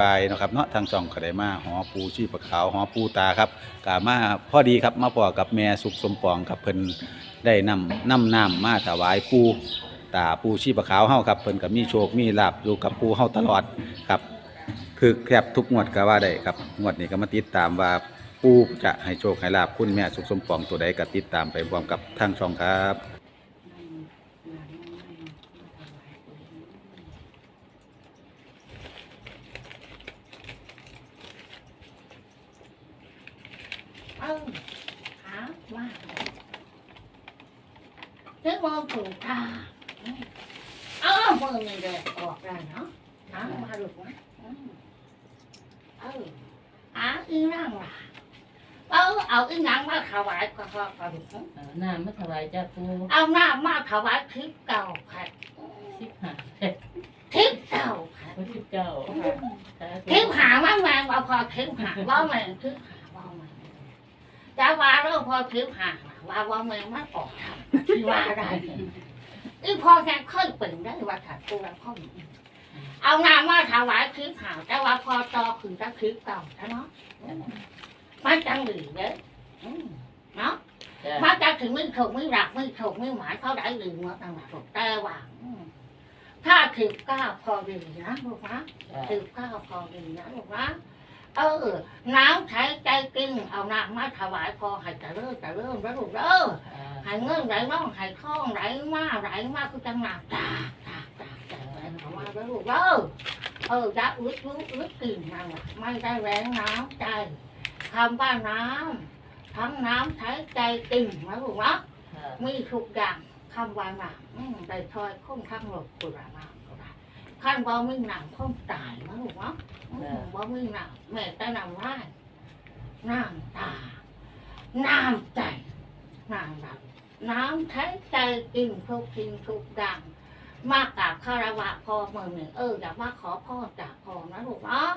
บ่ายๆเนาะครับเนาะทางช่องก็ได้มาหอปูชีพขาวหอปูตาครับกามาพอดีครับมาพอกับแม่สุขสมปองครับเพิ่นได้นำนำน้ำมาถวายปูตาปูชีพขาวเฮาครับเพิ่นก็มีโชคมีลาบอยู่กับปูเฮาตลอดครับคือแคบทุกงวดก็ว่าได้ครับงวดนี้ก็มาติดตามว่าปูจะให้โชคให้ลาบคุณแม่สุขสมปองตัวใดก็ติดตามไปพร้อมกับทางช่องครับ เออหาว่า เจ๊มองถูกตาเออมือนี่เลยออกได้เนาะหามาลูกนะอืมเออหาอีนั่งล่ะเออเอาอีนังมาถวายก็ก็ก็ลูกนะเอาน้ำมาถวายจ้าปูเอาหน้ามาถวายคลิปเก่าค่ะสิบห้าคลิปเก่าค่ะวันสิบเก้าคลิปหาว่าแมงว่าพอคลิปหาว่าแมงคลิปหาว่าแมงจะว่าแล้วพอคลิปหา ว่าว่าแมงมันออกทำที่ว่าได้อีพอแกเคยเป็นได้ว่าถัดตัวพ่อเอาน้ำมาถวายคลิปหาแต่ว่าพอจอคือจะคลิปเก่าใช่เนาะมันจังหรือเด้ออืมเนาะจ้ามันจะถึงไม่ถูกไม่รักไม่ถูกไม่หมายเขาได้หรือเมื่อต่างหากแต่ว่าอืมถ้าคลิปเก้าพอดีนะลูกนะจ้าคลิปเก้าพอดีนะลูกนะ เออน้ำใช้ใจกินเอาน้ำมาถวายพอให้จะเริ่มจะเริ่มแล้วลูกเด้อหายเงินไหลน้องหายท้องไหลมาไหลมาคือจังหนักตากตากตากตากไหลออกมาแล้วลูกเออเออจะอึดอึดอึดกลิ่นนั่นแหละไม่ได้แรงน้ำใจคำว่าน้ำทั้งน้ำใช้ใจกินนะลูกนะมีทุกอย่างคำว่าหนักอืมได้ทอยคุ้มข้างหลบกุระน้ำก็ได้ ขั้นบ่มีหนังคุ้มตายนะลูกเนาะอืมบ่มีหนังแม่แต่นำร้ายน้ำตา น้ำใจ น้ำแบบน้ำใช้ใจกินทุกสิ่งทุกอย่างมากกับคารวะพอเมื่อหนึ่งเอออยากมาขอพ่อจากพ่อนะลูกเนาะ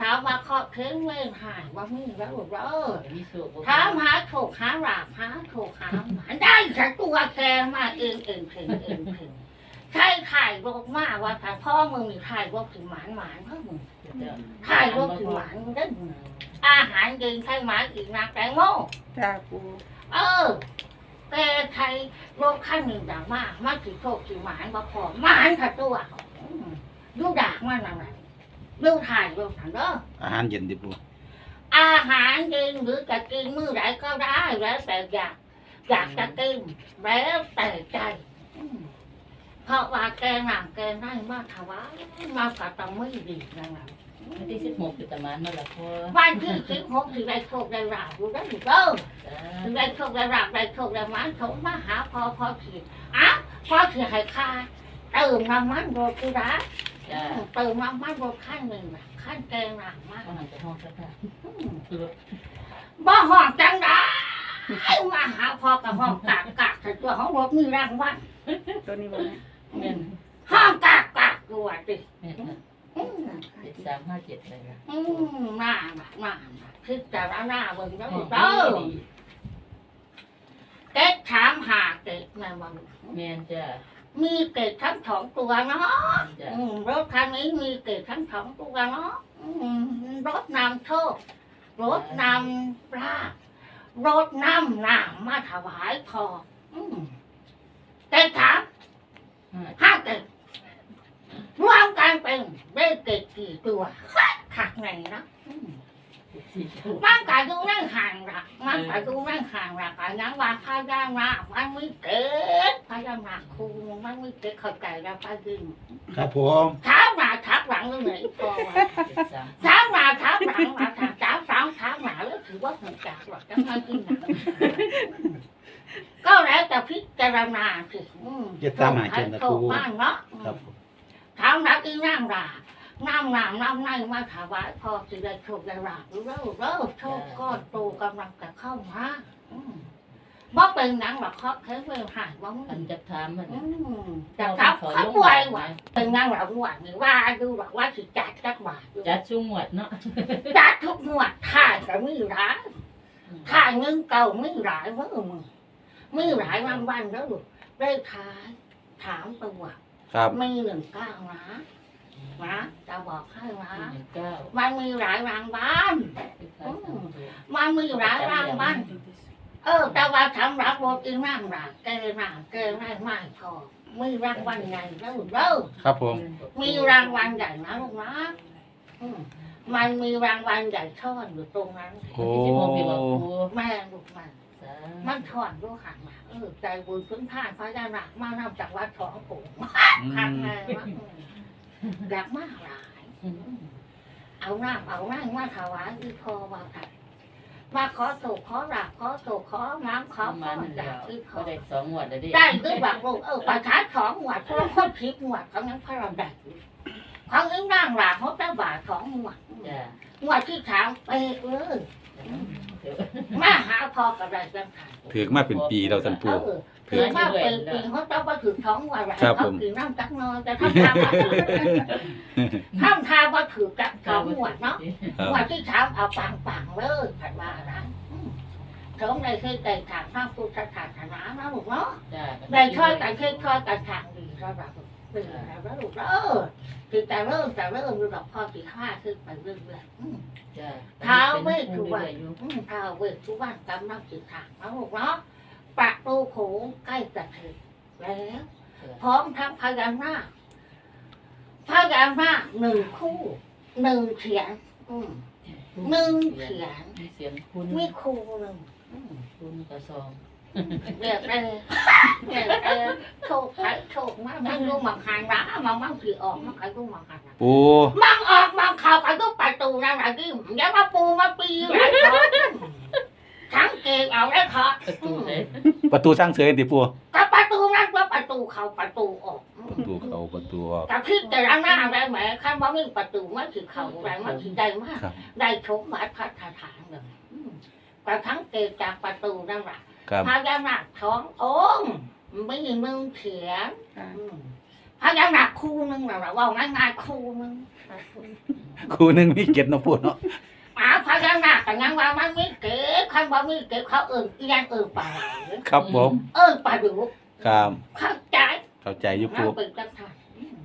ถามว่าขอเค้งเว้นหายว่ามีแล้วลูกเออมีสุขถามหาโถกหาหลาบหาโถกหาหมาได้จากตัวแกมาเองเองเพ่งเองเพ่ง ใช่ถ่ายรถมาว่าถ่ายพ่อมึงมีถ่ายรถถึงหมานหมานพ่อมึงถ่ายรถถึงหมานมึงได้อาหารเย็นใช่หมานอีกนักแตงโมจ้าปูเออแต่ไทยโลกขั้นหนึ่งด่างมากมากถือโชคถือหมานบ่พอหมานค่ะตัวอืมดูด่างมันนั่นแหละดูถ่ายดูถ่ายเด้ออาหารเย็นดิปูอาหารกินหรือจะกินมื้อไหนก็ได้แล้วแต่อยากอยากจะกินแล้วแต่ใจ เพราะว่าแกงหนังแกงได้มากถวายมากัต้องไม่ดีนั่นแหละวันที่สิบหกคือตะมันนั่นแหละพ่อวันที่สิบหกถือได้โชคได้ราบอยู่ได้อยู่เด้อจ้าได้โชคได้รับได้โชคได้หมันสมมาหาพอพอถืออะพอถือให้ค่าเติมน้ำมันโรตีระจ้าเติมน้ำมันโรขั้นหนึ่งน่ะขั้นแกงหนักมากก็หันไปห้องสักค่ะบ่ห้องจังได้มาหาพอกับห้องกากกากแต่ตัวของรถมีรางวัลตัวนี้บ่แม่ แม่นห้องกากกากตัวดิแม่นอืมเจ็ดสามห้าเจ็ดเลยนะอืมมามามามาคือแต่ละหน้าเบิ่งแล้วห้องเด้อดีเก๊กถามหาเก๊กแม่วันแม่นจ้ามีเก๊กทั้งสองตัวเนาะจ้าอืมรถคันนี้มีเกรดทั้งสองตัวเนาะอืมรถนำโชครถนำราบรถนำน้ำมาถวายพออืมเกรดถาม ห้าห้าเกรดรวมกันเป็นได้เกรดกี่ตัวขักไงนะอืมสี่ถูกมันก็ดูนั่งห่างละมันก็ดูนั่งห่างละกันยังว่าพายามนะมันไม่เกิดพายามนะครูมันไม่เกิดเข้าใจแล้วไปดึงครับผมเท้าหน้าทับหลังเลยพอวะเจ็ดสามเท้าหน้าทับหลังมาทางเท้าสามเท้าหน้าแล้วถือว่าเหมือนจากหรอกจังไม่กินหนัง ก็แล้วแต่พิจารณาสิอืมเจ็ดสามหาเจ็ดนะโชปูคบ้างเนาะครับผมเท้าหนักอีนั่งด่าน้ำหนามน้ำในมาถวายพอสิได้โชคได้ราบเร็วเร็วโชคก้อนโตกำลังจะเข้ามาอืมบ่เป็นหนังหรอกเขาแค่เวลหายว่ามึอันงจะถามมันอืมจะทับเขาป่วยว่ะเป็นหนังหลังหวานนี่ว่าดูหรอกว่าสิจัดจักบาทอยู่จัดชุ่มหมดเนาะจัดทุกหมวดถ่ายก็มีหลายถ่ายเงินเก่ามีหลายเมื่อมึง มีหลายรางวัลแล้วลูกได้ท้ายถามตัวครับ มีหนึ่งเก้านะนะจะบอกให้นะหนึ่งเก้ามันมีหลายรางบ้านคล้ายๆสามตัวมันมีหลายรางบ้านเออแต่ว่าสำหรับรถอีนั่งหลักเกน่งเกไม่ไม่พอมีรางวัลใหญ่แล้วลูกเด้อครับผม มีรางวัลใหญ่นะลูกนะอืมมันมีรางวัลใหญ่ซ่อนอยู่ตรงนั้นโอ้ที่สิบหกปีบอกครูแม่ลูกมันสา มันถอนด้วยหันมาเออใจบุญพื้นท่านพระยานาคมานำจากวัดสองปู่อืข้างมในว่าอยากมากหลายเอาน้ำเอาน้ำมาถวายอีพอว่าค่ะมาขอโศกขอหลับขอโศกขอน้ำขอประพมาณรนั้นจากแล้วอีพก็อได้สองงวดแล้วดิได้ด้วยแบบลูกเออประชาสองหมวดเพราะว่าคนทิพย์หมวดเขานั้นพระเราได้เขาเองนั่งหลับเขาจะบาทสองหมวดจ้ะหมวดที่สามไปเลย มาหาพอกับอะไรกันค่ะถือมาเป็นปีเราท่านเอปู่อถือว่าเป็นปีเขาต้องมาถือท้องว่าอะไรครับเขาผมถือน้ำจักนอนแต่ถ้าทำว่าถ้าทำว่าถือจักสองหมวดเนาะ ครับหมวดที่สามเอาปังปังๆเลยผัดว่านะอืมสองในเคยแต่ทางพระพุทธศาสนานะลูกเนาะจ้ะได้ช่วยกันเคยช่วยกันทางดีระดับ เป็นแล้วนะลูกเออคือแต่เริ่มแต่เริ่มดูดอกพ่อสี่ห้าขึ้นไปเรื่อยๆอืมจ้ะท้าวเวสสุสุววรรรรณณอยู่อืมท้าวเวสสุวรรณกำลังสิทางนะลูกเนาะประตูโขงใกล้จะถึงแล้วพร้อมทั้งพญานาคพญานาคหนึ่งคู่หนึ่งเขียนอืมหนึ่งเขียนมีเสียงคุณมีครูหนึ่งคุณกระซองเรียกได้ เรียกได้โชคใครโชคมากมันรู้มังหันร้ามันมั่งผีออกมันใครรู้มังหันนะปูมังออกมังเข่าใครรู้ประตูนั่นแหละที่อย่ามาปูมาปีไรเขาทั้งเกงเอาได้เขาประตูเลยประตูสร้างเสยติปูกับประตูนั่นว่าประตูเข้าประตูออกประตูเขาประตูออกกับพี่แต่ละหน้าได้ไหมข้าว่ามีประตูมันคือเข้าแรงมันคือได้มากครับได้ชมวัดพระธาตุเลยอืมแต่ทั้งเกงจากประตูนั่นแหละครับพญานาคท้ององค์ ไม่มีมึงเขียนค่ะอืมพญานาคคู่นึงน่ะเราว่าง่ายๆคู่นึงครูหนึงมีเก็ดเนาะปูเนาะอ้าพญานาคแต่ยังว่ามันไม่เก๋คันว่าไม่เก๋เขาเอิ่นอีนเอิ่นปลาไหลครับผม เอิ่นปลาดุกครับเข้าใจเข้าใจอยู่นั่ปูนเป็นจังทัน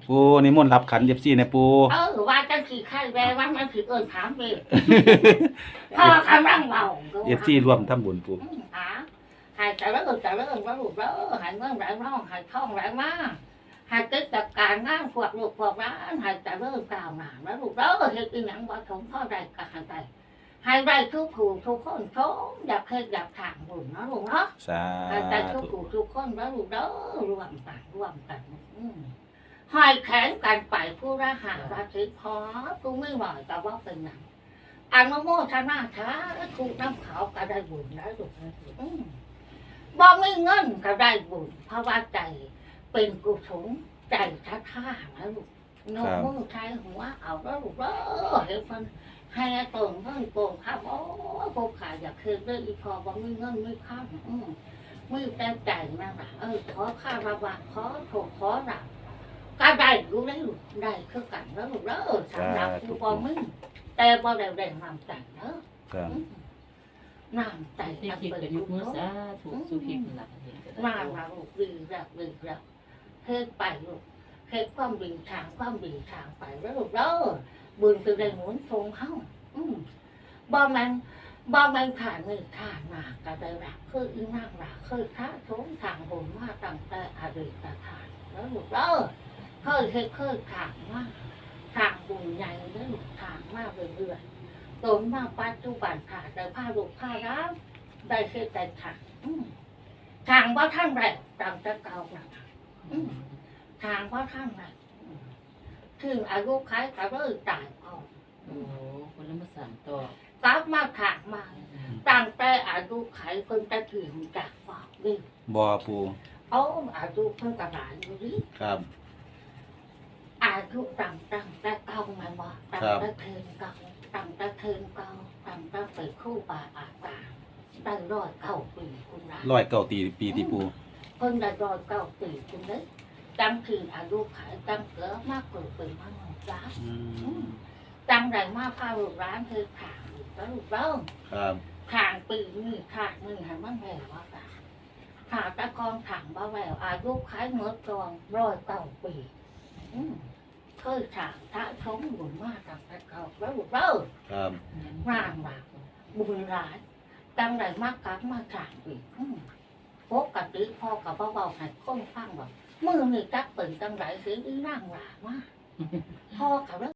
ปูนิมนต์รับขันเย็บซี่นะปูเออว่าจังสีไข่แวว่ามันคือเอิ่นถามเองพ่อคำร่างเบาเย็บซี่ร่วมทำบุญปูอืมอ่า หายแต่ละเอิ่นแต่ละเอิ่นว่าลูกแล้วหายเงื่อนไหลน้องหายท่องไหลมาหายกิจการงานพวกลูกพวกร้านหายแต่เริ่มกล่าวหนาแล้วลูกเด้อเฮ็ดอีหยังบ่สมพ่อใดก็ใหายไปให้ได้ทุกผู้ทุกคนชมอยากเฮ็ดอยากถางบุญเนาะลูกเนาะสาให้ได้ทุกธุผู้ทุกคนแล้วลูกเด้อรวมกันรวมกันอืมห้อยแขนกันไปผู้ละหาราชิพอกูไม่ไหวแต่ว่าเป็นหยังอนุโมทนาช้าถูกน้ำขาวก็ได้บุญแล้วลูกอืม บ่ไม่เงินก็ได้บุญเพราะว่าใจเป็นกุศลใจท่าท่านะลูกน้มือใช้หัวเอาแล้วลูกเด้อเห็นมันให้ตรงเพิ่นโกงครับโอ้พวกขาอยากคืนด้วยอีพอบอกไม่เงินไม่ข้ามอืมไม่แต่ใจนะล่ะเออขอข้าระบาขอโถขอหลับก็ได้รู้ได้ลูกได้คือกันแล้วลูกเด้อสำหรับผู้บอมึงแต่บ่ได้แรงนำใจเด้อครับอืม น้ำใจที่อันคิดกับยุกุคมือสาถูกสุพิกหลักเห็นก็ได้มามาลูกดีแล้วดีแล้วเฮ็ดไปลูกเฮ็ดความดีทางความดีทางไปแล้วลูกเด้อบุญคือได้หมุนทรงเฮาอืมบ่มันบ่มันขาดนี่ขาหนาก็ได้รักคืออีนางรักเคยท้าโถงทางบุญมาตั้งแต่อดีตชาติแล้วลูกเด้อเคยเฮ็ดเคยทางมาทางบุญใหญ่แล้วลูกทางมาเรื่อยๆ ตนมาปัจจุบันขาดได้ผ้าลูกผ้าร้าวได้เฮ็ดได้ทางอืมทางว่าท่านแรกตามตะเกานะทางว่าท่านแรกถึงอายุคล้ายกับเริ่ตายก่อนโอ้คนละมาสั่งต่อกลับมาถางมาตั้งแต่อายุไขเพิ่งจะถึงจากบอกนี่บ่ปูเอาอายุเพิ่งกระหลายอยู่นี่ครับ อายุตั้งตั้งแต่เก่ามันบ่ตั้งแต่เทินเก่า ตั้งแต่เทินเก่าตั้งแต่ไปคู่บาอาตาได้ร้อยเก้าปีคุณนะร้อยเก้าตีปีตีปูเพิ่งได้รอยเก้าปีคุณเด้จำคืออายุขายจำเกิดมากกว่าเป็นมากกว่าจ้าอืมจำได้มากพาลูกร้านคือขางแล้วลูกเริ่มครับขางปีนี่ขาดหนึ่งหันบ้างแหววว่าจ้าขาดตะกองถังบ้าแหววอายุขายเมื่อตอนร้อยเก้าปีอืม เคยฉากพระชมบุญมากตั้งแต่เก่าแล้วลูกเด้อครับร่างว่าบุญร้ายจังไรมากกักมาฉากอีกอืมปกติพ่อกับเบาๆให้คนฟังว่ามือนี่จักเป็นจังไรเสียงอีร่างหลามากพ่อกับ